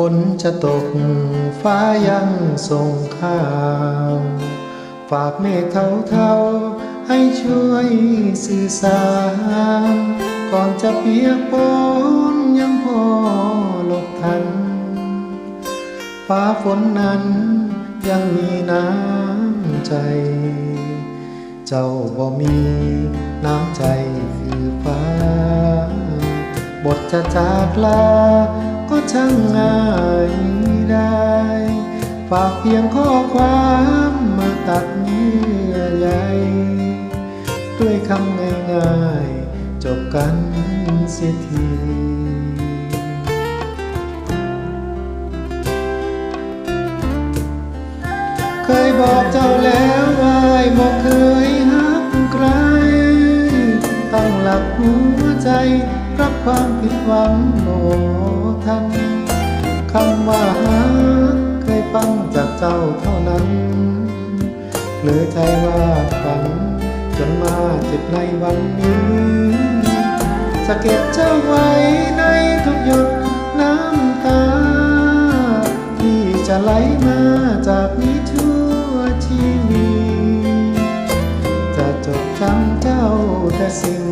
ฝนจะตกฟ้ายังส่งข่าว ฝากเมฆเทาเทาๆให้ช่วยสื่อสารก่อนจะเปียกปนยังพอหลบทัน ฟ้าฝนนั้นยังมีน้ำใจ เจ้าบ่มีน้ำใจคือฟ้า บทจะจากลา ช่างง่ายได้ ฝากเพียงข้อความมาตัดเยื่อใยด้วยคำง่ายๆ จบกันเสียทีเคยบอกเจ้าแล้วว่าบอกเคยหักใคร ตั้งหลักหัวใจ ความผิดหวังโอทันคำว่าหักเคยฟังจากเจ้าเท่านั้นเหลือใจว่าฝันจนมาเจ็บในวันนี้จะเก็บเจ้าไว้ในทุกหยดน้ำตา ที่จะไหลมาจากนี้ทั่วชีวิตจะจดจำเจ้าแต่สิ่ง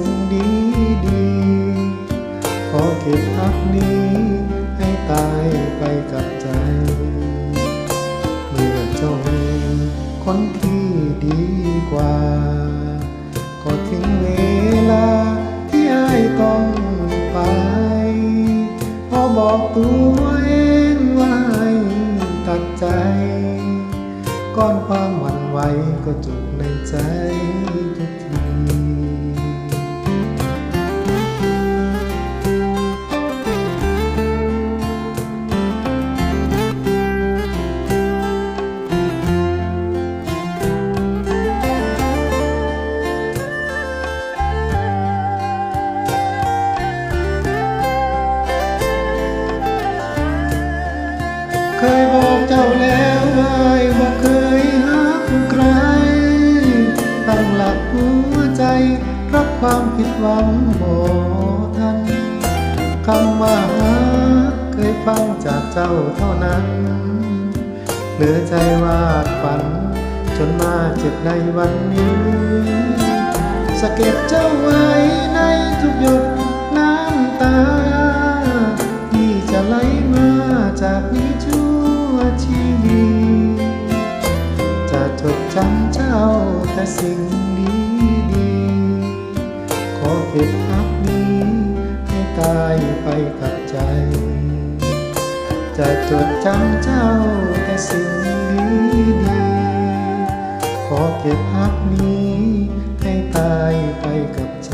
เก็บพักนี้ให้ตายไปกับใจ เมื่อเจ้ามีคนที่ดีกว่า ก็ถึงเวลาที่ไอ้ต้องไป พอบอกตัวเองว่าให้ตัดใจ ก้อนความหวั่นไหวก็จุกในใจ บอกเจ้าแล้วว่าบ่เคยหักใคร ตั้งหลักหัวใจ รับความผิดหวังบ่ทันคำว่าหักเคยฟังจากเจ้าเท่านั้น เหลือใจวาดฝัน จนมาเจ็บในวันนี้สะเก็บเจ้าไว้ในทุกหยดน้ำตา ที่จะไหลมาจากนี้าแต่สิ่งดีดีๆขอเก็บภาพนี้ให้ตายไปกับใจ จะจดจำเจ้าแต่สิ่งดีดีๆขอเก็บภาพนี้ให้ตายไปกับใจ